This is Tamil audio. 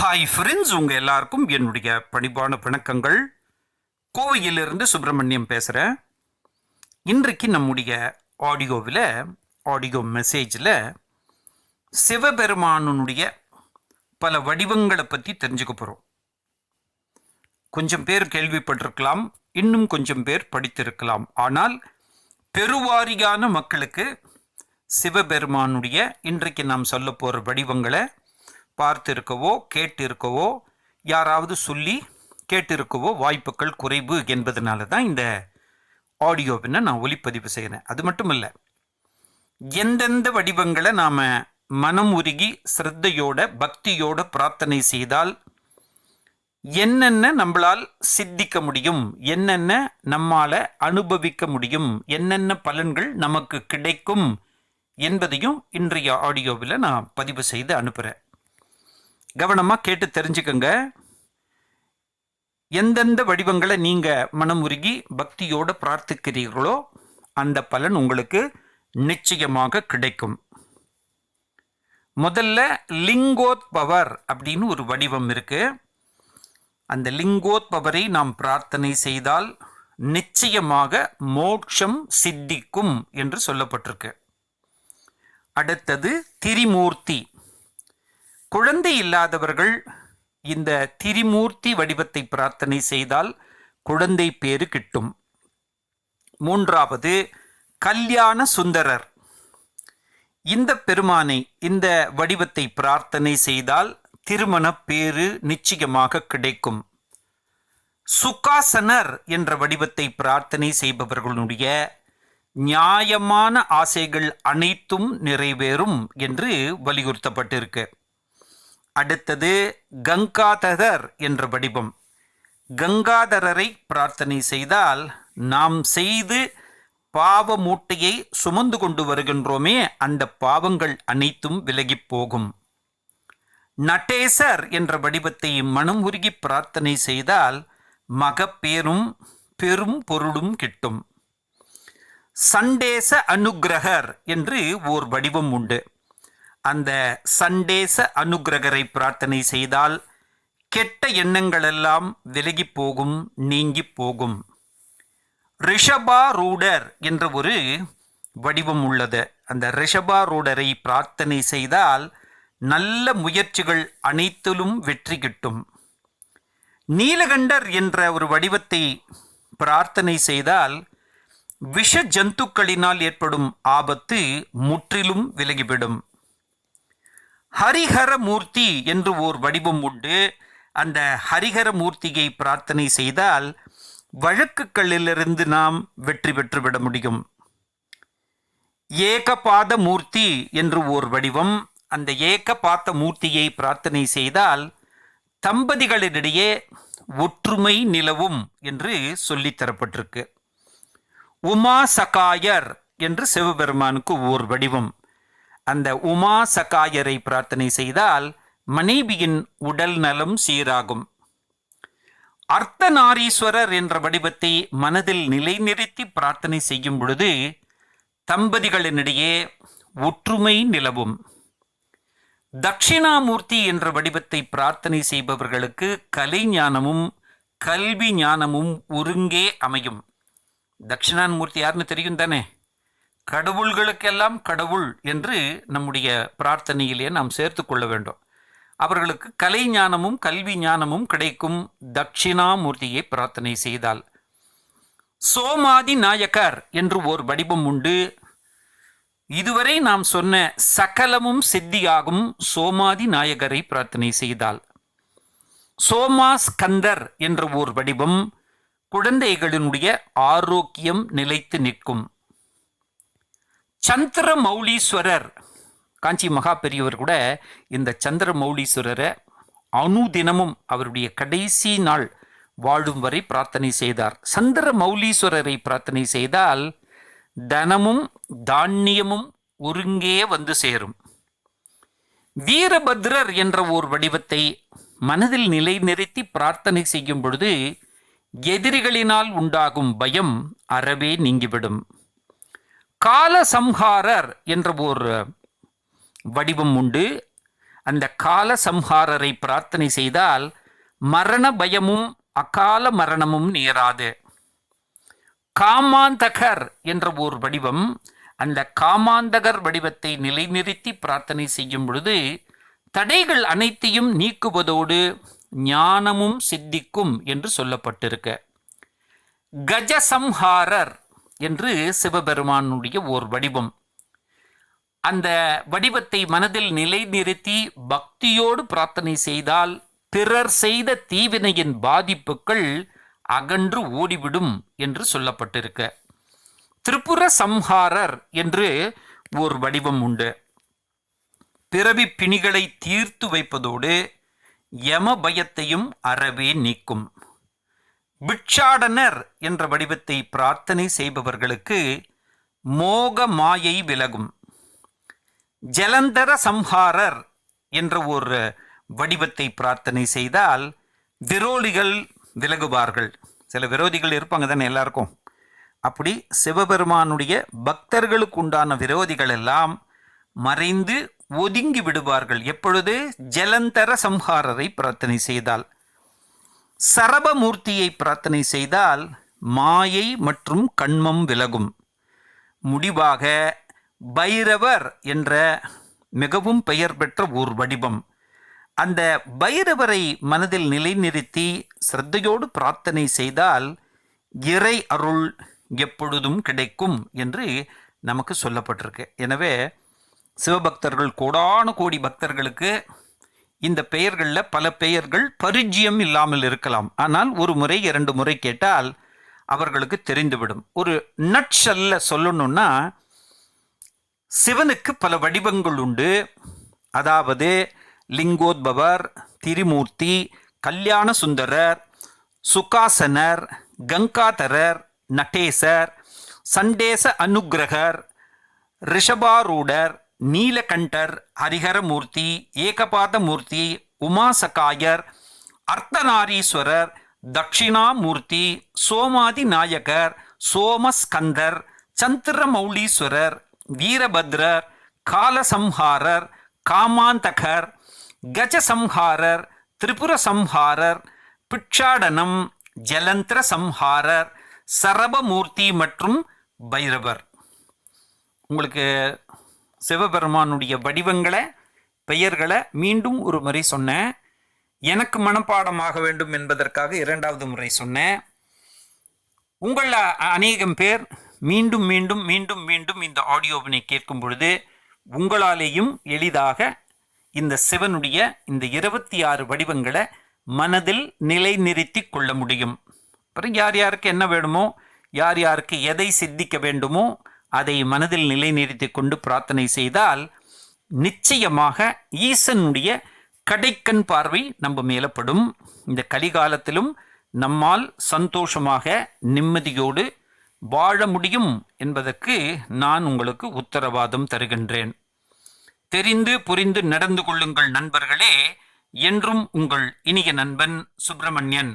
ஹாய் ஃப்ரெண்ட்ஸ் உங்கள் எல்லாருக்கும் என்னுடைய பணிபான வணக்கங்கள். கோவையிலிருந்து சுப்பிரமணியம் பேசுகிறேன் இன்றைக்கு நம்முடைய ஆடியோவில் ஆடியோ மெசேஜில் சிவபெருமானுடைய பல வடிவங்களை பற்றி தெரிஞ்சுக்க போகிறோம் கொஞ்சம் பேர் கேள்விப்பட்டிருக்கலாம் இன்னும் கொஞ்சம் பேர் படித்திருக்கலாம். ஆனால் பெருவாரியான மக்களுக்கு சிவபெருமானுடைய இன்றைக்கு நாம் சொல்ல போகிற வடிவங்களை பார்த்திருக்கவோ கேட்டிருக்கவோ யாராவது சொல்லி கேட்டிருக்கவோ வாய்ப்புகள் குறைவு என்பதனால தான் இந்த ஆடியோவினை நான் ஒளிப்பதிவு செய்கிறேன். அது மட்டும் இல்லை எந்தெந்த வடிவங்களை நாம் மனம் உருகி ஸ்ரத்தையோட பக்தியோட பிரார்த்தனை செய்தால் என்னென்ன நம்மளால் சித்திக்க முடியும் என்னென்ன நம்மால் அனுபவிக்க முடியும் என்னென்ன பலன்கள் நமக்கு கிடைக்கும் என்பதையும் இன்றைய ஆடியோவில் நான் பதிவு செய்து அனுப்புகிறேன் கவனமாக கேட்டு தெரிஞ்சுக்கங்க. எந்தெந்த வடிவங்களை நீங்கள் மனம் உருகி பக்தியோடு பிரார்த்திக்கிறீர்களோ அந்த பலன் உங்களுக்கு நிச்சயமாக கிடைக்கும். முதல்ல லிங்கோத்பவர் அப்படின்னு ஒரு வடிவம் இருக்குது அந்த லிங்கோத்பவரை நாம் பிரார்த்தனை செய்தால் நிச்சயமாக மோட்சம் சித்திக்கும் என்று சொல்லப்பட்டிருக்கு. அடுத்தது திரிமூர்த்தி குழந்தை இல்லாதவர்கள் இந்த திரிமூர்த்தி வடிவத்தை பிரார்த்தனை செய்தால் குழந்தை பேரு கிட்டும். மூன்றாவது கல்யாண சுந்தரர். இந்த பெருமானை இந்த வடிவத்தை பிரார்த்தனை செய்தால் திருமண பேறு நிச்சயமாக கிடைக்கும். சுகாசனர் என்ற வடிவத்தை பிரார்த்தனை செய்பவர்களுடைய நியாயமான ஆசைகள் அனைத்தும் நிறைவேறும் என்று வலியுறுத்தப்பட்டிருக்கு. அடுத்தது கங்காதரர் என்ற வடிவம். கங்காதரரை பிரார்த்தனை செய்தால் நாம் செய்து பாவ மூட்டையை சுமந்து கொண்டு வருகின்றோமே அந்த பாவங்கள் அனைத்தும் விலகிப் போகும். நடேசர் என்ற வடிவத்தை மனம் உருகி பிரார்த்தனை செய்தால் மகப்பேரும் பெரும் பொருளும் கிட்டும். சண்டேச அனுக்கிரகர் என்று ஓர் வடிவம் உண்டு. அந்த சண்டேச அனுக்கிரகரை பிரார்த்தனை செய்தால் கெட்ட எண்ணங்களெல்லாம் விலகி போகும் நீங்கி போகும். ரிஷபா ரூடர் என்ற ஒரு வடிவம் உள்ளது. அந்த ரிஷபா ரூடரை பிரார்த்தனை செய்தால் நல்ல முயற்சிகள் அனைத்திலும் வெற்றி கிட்டும். நீலகண்டர் என்ற ஒரு வடிவத்தை பிரார்த்தனை செய்தால் விஷ ஜந்துக்களினால் ஏற்படும் ஆபத்து முற்றிலும் விலகிவிடும். ஹரிஹர மூர்த்தி என்று ஓர் வடிவம் உண்டு. அந்த ஹரிஹர மூர்த்தியை பிரார்த்தனை செய்தால் வழக்குகளிலிருந்து நாம் வெற்றி பெற்றுவிட முடியும். ஏகபாத மூர்த்தி என்று ஓர் வடிவம். அந்த ஏகபாத்த மூர்த்தியை பிரார்த்தனை செய்தால் தம்பதிகளிடையே ஒற்றுமை நிலவும் என்று சொல்லித்தரப்பட்டிருக்கு உமா சகாயர் என்று சிவபெருமானுக்கு ஓர் வடிவம். அந்த உமா சகாயரை பிரார்த்தனை செய்தால் மனைவியின் உடல் நலம் சீராகும். அர்த்தநாரீஸ்வரர் என்ற வடிவத்தை மனதில் நிலைநிறுத்தி பிரார்த்தனை செய்யும் பொழுது தம்பதிகளினிடையே ஒற்றுமை நிலவும். தட்சிணாமூர்த்தி என்ற வடிவத்தை பிரார்த்தனை செய்பவர்களுக்கு கலை ஞானமும் கல்வி ஞானமும் ஒருங்கே அமையும். தட்சிணாமூர்த்தி யாருன்னு தெரியும் தானே? கடவுள்களுக்கெல்லாம் கடவுள் என்று நம்முடைய பிரார்த்தனையிலே நாம் சேர்த்து கொள்ள வேண்டும். அவர்களுக்கு கலை ஞானமும் கல்வி ஞானமும் கிடைக்கும் தட்சிணாமூர்த்தியை பிரார்த்தனை செய்தால். சோமாதி நாயக்கர் என்று ஓர் வடிவம் உண்டு. இதுவரை நாம் சொன்ன சகலமும் சித்தியாகும் சோமாதி நாயகரை பிரார்த்தனை செய்தால். சோமாஸ்கந்தர் என்ற ஓர் வடிவம் குழந்தைகளினுடைய ஆரோக்கியம் நிலைத்து நிற்கும். சந்திர மௌலீஸ்வரர் காஞ்சி மகா பெரியவர் கூட இந்த சந்திர மௌலீஸ்வரரை அணுதினமும் அவருடைய கடைசி நாள் வாழும் வரை பிரார்த்தனை செய்தார். சந்திர மௌலீஸ்வரரை பிரார்த்தனை செய்தால் தனமும் தானியமும் ஒருங்கே வந்து சேரும். வீரபத்ரர் என்ற ஓர் வடிவத்தை மனதில் நிலைநிறுத்தி பிரார்த்தனை செய்யும் பொழுது எதிரிகளினால் உண்டாகும் பயம் அறவே நீங்கிவிடும். காலசம்ஹாரர் என்ற ஒரு வடிவம் உண்டு. அந்த கால சம்ஹாரரை பிரார்த்தனை செய்தால் மரண பயமும் அகால மரணமும் நேராது. காமாந்தகர் என்ற ஓர் வடிவம் அந்த காமாந்தகர் வடிவத்தை நிலைநிறுத்தி பிரார்த்தனை செய்யும் பொழுது தடைகள் அனைத்தையும் நீக்குவதோடு ஞானமும் சித்திக்கும் என்று சொல்லப்பட்டிருக்க. கஜசம்ஹாரர் என்று சிவபெருமானுடைய ஓர் வடிவம். அந்த வடிவத்தை மனதில் நிலைநிறுத்தி பக்தியோடு பிரார்த்தனை செய்தால் பிறர் செய்த தீவினையின் பாதிப்புகள் அகன்று ஓடிவிடும் என்று சொல்லப்பட்டிருக்க. திரிபுர சம்ஹாரர் என்று ஒரு வடிவம் உண்டு. பிறவி பிணிகளை தீர்த்து வைப்பதோடு யம பயத்தையும் அறவே நீக்கும். பிக்ஷாடனர் என்ற வடிவத்தை பிரார்த்தனை செய்பவர்களுக்கு மோக மாயை விலகும். ஜலந்தர சம்ஹாரர் என்ற ஒரு வடிவத்தை பிரார்த்தனை செய்தால் விரோலிகள் விலகுவார்கள். சில விரோதிகள் இருப்பாங்க தானே எல்லாருக்கும். அப்படி சிவபெருமானுடைய பக்தர்களுக்கு உண்டான விரோதிகள் எல்லாம் மறைந்து ஒதுங்கி விடுவார்கள். எப்பொழுது? ஜலந்தர சம்ஹாரரை பிரார்த்தனை செய்தால். சரபமூர்த்தியை பிரார்த்தனை செய்தால் மாயை மற்றும் கண்மம் விலகும். முடிவாக பைரவர் என்ற மிகவும் பெயர் பெற்ற ஓர் வடிவம். அந்த பைரவரை மனதில் நிலைநிறுத்தி சிரத்தையோடு பிரார்த்தனை செய்தால் இறை அருள் எப்பொழுதும் கிடைக்கும் என்று நமக்கு சொல்லப்பட்டிருக்கு. எனவே சிவபக்தர்கள் கோடான கோடி பக்தர்களுக்கு இந்த பெயர்களில் பல பெயர்கள் பரிச்சயம் இல்லாமல் இருக்கலாம். ஆனால் ஒரு முறை இரண்டு முறை கேட்டால் அவர்களுக்கு தெரிந்துவிடும். ஒரு நட்சல்ல சொல்லணும்னா சிவனுக்கு பல வடிவங்கள் உண்டு. அதாவது லிங்கோத்பவர் திரிமூர்த்தி கல்யாண சுந்தரர் சுகாசனர் கங்காதரர் நடேசர் சண்டேச அனுக்கிரகர் ரிஷபாரூடர் நீலகண்டர் ஹரிஹரமூர்த்தி ஏகபாதமூர்த்தி உமாசகாயர் அர்த்தநாரீஸ்வரர் தட்சிணாமூர்த்தி சோமாதி நாயகர் சோமஸ்கந்தர் சந்திரமௌலீஸ்வரர் வீரபத்ரர் காலசம்ஹாரர் காமாந்தகர் கஜசம்ஹாரர் திரிபுர சம்ஹாரர் பிட்சாடனம் ஜலந்திர சம்ஹாரர் சரபமூர்த்தி மற்றும் பைரவர். உங்களுக்கு சிவபெருமானுடைய வடிவங்களை பெயர்களை மீண்டும் ஒரு முறை சொன்னேன். எனக்கு மனப்பாடமாக வேண்டும் என்பதற்காக இரண்டாவது முறை சொன்னேன். உங்களில் அநேகம் பேர் மீண்டும் மீண்டும் மீண்டும் மீண்டும் இந்த ஆடியோவினை கேட்கும் பொழுது உங்களாலேயும் எளிதாக இந்த சிவனுடைய இந்த இருபத்தி ஆறு வடிவங்களை மனதில் நிலைநிறுத்தி கொள்ள முடியும். அப்புறம் யார் யாருக்கு என்ன வேணுமோ யார் யாருக்கு எதை சித்திக்க வேண்டுமோ அதை மனதில் நிலைநிறுத்தி கொண்டு பிரார்த்தனை செய்தால் நிச்சயமாக ஈசனுடைய கடைக்கண் பார்வை நம்ம மேலப்படும் இந்த கலிகாலத்திலும் நம்மால் சந்தோஷமாக நிம்மதியோடு வாழ முடியும் என்பதற்கு நான் உங்களுக்கு உத்தரவாதம் தருகின்றேன். தெரிந்து புரிந்து நடந்து கொள்ளுங்கள் நண்பர்களே என்றும் உங்கள் இனிய நண்பன் சுப்பிரமணியன்.